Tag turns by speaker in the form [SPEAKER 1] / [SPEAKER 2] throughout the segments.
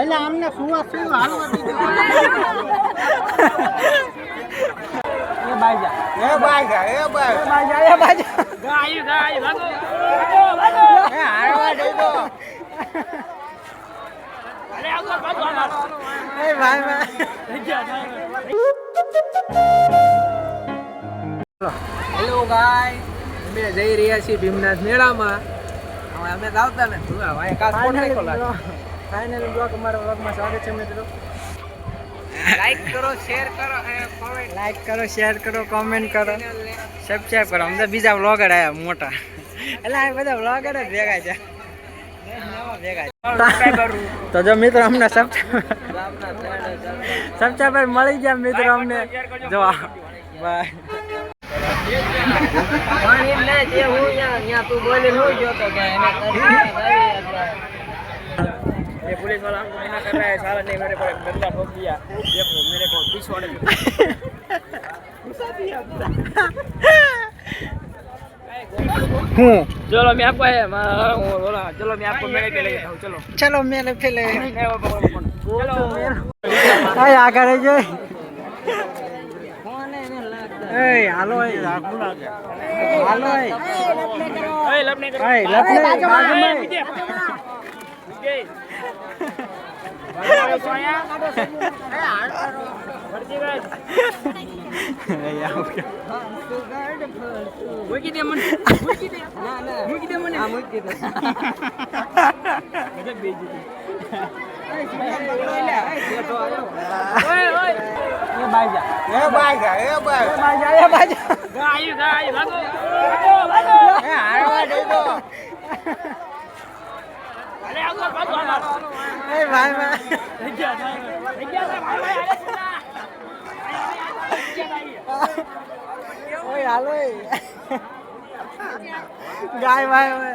[SPEAKER 1] એટલે અમને સુવા શું હાલવા દીધું એ બાઈ
[SPEAKER 2] એ બાઈ એ બાઈ
[SPEAKER 1] બાઈ એ બાઈ જા
[SPEAKER 3] ગાયું ગાયું ભાગો ભાગો ભાગો
[SPEAKER 2] એ હારવા દઈ દો.
[SPEAKER 3] અરે આગળ ભાગો
[SPEAKER 1] એ ભાઈ ભાઈ. હેલો ગાય અમે જઈ રહ્યા છીએ ભીમનાથ મેળામાં. હવે અમે આવતા ને. તું હવે કાલ કોણ નાખો ફાઇનલી બ્લોગ અમારા બ્લોગમાં સ્વાગત છે મિત્રો. લાઈક કરો શેર કરો લાઈક કરો શેર કરો કોમેન્ટ કરો. સબસ્ક્રાઈબ કરો. અમને બીજા બ્લોગર આવ્યા મોટા. એટલે આ બધા બ્લોગર જ ભેગા છે. તો જો મિત્રો અમને સબસ્ક્રાઈબર મળી ગયા મિત્રો અમને. જો બાય
[SPEAKER 3] ये पुलिस वाला हमको मना कर रहा है साला ने मेरे को गंदा ठोक दिया देखो मेरे को पिछवाड़े
[SPEAKER 1] હું
[SPEAKER 3] चलो मैं आपको है मैं- वो बोला चलो मैं आपको मेरे पे लेके जाऊँ चलो
[SPEAKER 1] ચલો મેલે પેલે
[SPEAKER 3] मैं वो पकड़ो फोन। चलो
[SPEAKER 1] અય આગળ જો એય હાલો એય હાલો એય
[SPEAKER 3] ए, लपने करो
[SPEAKER 1] એય લપને બાજુમાં
[SPEAKER 3] ए, विजय। विजय। भागो तो आया। फर्जी गए।
[SPEAKER 1] એય આવ કે
[SPEAKER 3] મૂકી દે મને મૂકી દે મૂકી દે મને
[SPEAKER 1] આ મૂકી દે
[SPEAKER 3] ગજબ બેઇજ્જતી. ઓય ઓય
[SPEAKER 1] એ બાઈ જા
[SPEAKER 2] એ બાઈ જા એ બાઈ
[SPEAKER 1] એ બાઈ જા એ બાઈ જા.
[SPEAKER 3] ગાયું ગાયું ભાગો. ભાગો ભાગો
[SPEAKER 2] એ હારવા દઈ દો
[SPEAKER 3] અરે આગળ ભાગો આગળ
[SPEAKER 1] એ ભાઈ ભાઈ
[SPEAKER 3] થઈ ગયા થઈ ગયા. થઈ ગયા છે, ભાઈ ભાઈ અરે સીધા. થઈ ગયા ભાઈ.
[SPEAKER 1] ઓય હાલો ગાય ભાઈ ઓય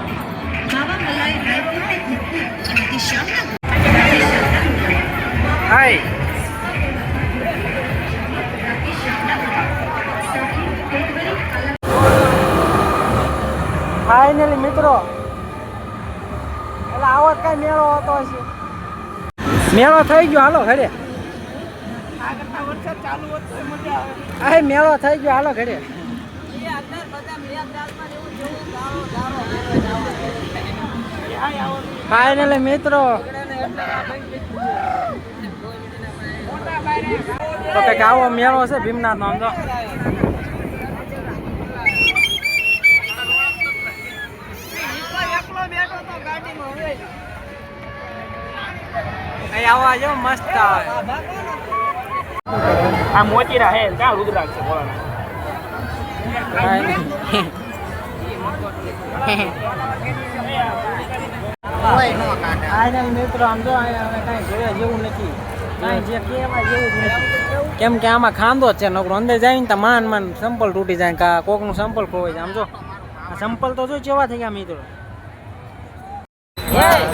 [SPEAKER 1] ફાઇનલી મિત્રો. એટલે આવો કઈ મેળો હતો હશે મેળો થઈ ગયો. હાલો, ઘરે. આ મેળો થઈ ગયો. હાલો, ઘરે. ફાઇનલી મિત્રો. તો કે આવો મેળો છે ભીમનાથ નો અહીં આવા મસ્ત
[SPEAKER 3] મોતીરા
[SPEAKER 1] આમ જો કાંઈ જોયા જેવું નથી કાંઈ જે કહેવા જેવું નથી કેમ કે આમાં ખાંદો છે, નકરો અંદર જાય ને તો માન માન સંપલ તૂટી જાય કોકનું સંપલ ખોવાય જાય, આમ જો. સંપલ તો જો કેવા થઈ ગયા મિત્રો કાંઈ ને ક્યાં પહોંચ્યા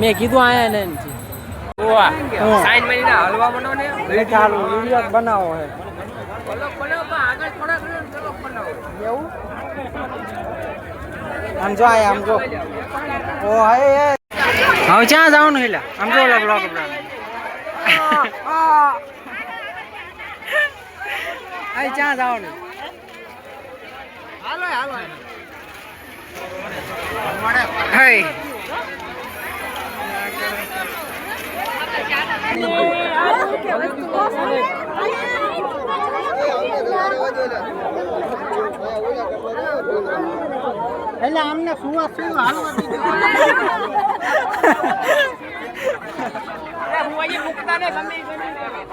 [SPEAKER 1] મેં કીધું આયા ને
[SPEAKER 3] સાઈન મની હલવા મનો ને?
[SPEAKER 1] ચાલુ વીડિયો બનાવો
[SPEAKER 3] ને
[SPEAKER 1] એવું? આમ જો આયા આમ જો. ઓ હે હે. હવે ક્યાં જવાનું હેલા? આમ જો ઓલા બ્લોક અહીં ક્યાં જવાનું?
[SPEAKER 2] હાલો હાલો.
[SPEAKER 1] હે
[SPEAKER 2] એટલે અમને શું શું હાલવા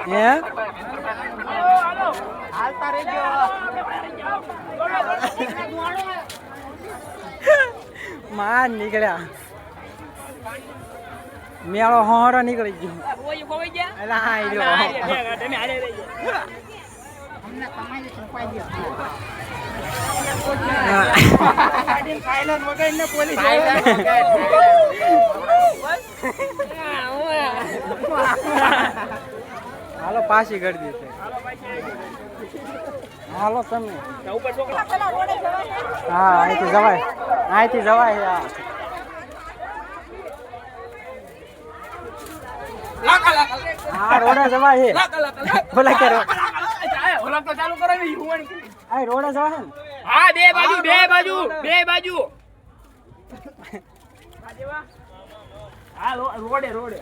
[SPEAKER 1] હે.
[SPEAKER 2] હાલતા રહેજો.
[SPEAKER 1] નીકળ્યા. મેળો હોરો નીકળી ગયો. એટલે હા રહ્યો. હાલો, પાછી કરી દીધી હાલો, તમે. હા, અહીંથી જવાય. અહીંથી જવાય, હા. રોડા જવાય છે. બોલા
[SPEAKER 3] કરો
[SPEAKER 1] આ રોડા. જવાય
[SPEAKER 3] હા બે બાજુ બે બાજુ બે બાજુ હા રોડે રોડે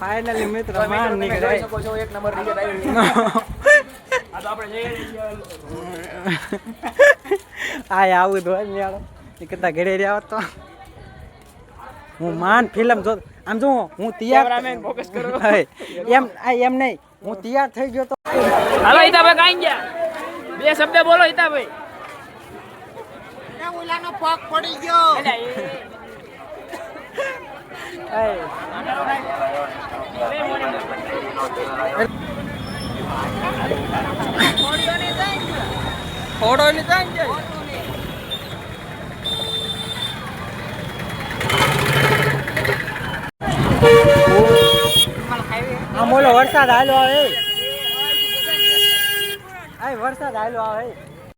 [SPEAKER 1] ફાઇનલી મિત્ર માન નીકળાય.
[SPEAKER 3] એક નંબર આ તો આપણે જઈએ
[SPEAKER 1] આ આવું તો હોય મેળો એ કરતા ઘરે રહ્યા તો. હું માન ફિલ્મ જો આમ જો હું તૈયાર
[SPEAKER 3] focus કરો.
[SPEAKER 1] એમ આ એમ નહીં. હું તૈયાર થઈ ગયો તો
[SPEAKER 3] હાલો હિતાભાઈ કાઈ ગયા? બે શબ્દ બોલો હિતાભાઈ.
[SPEAKER 2] ઓલાનો પગ પડી ગયો.
[SPEAKER 1] હે, થોડો લીધા ને આમ ઓલો વરસાદ હાલો આવે. આ વરસાદ હાલો આવે.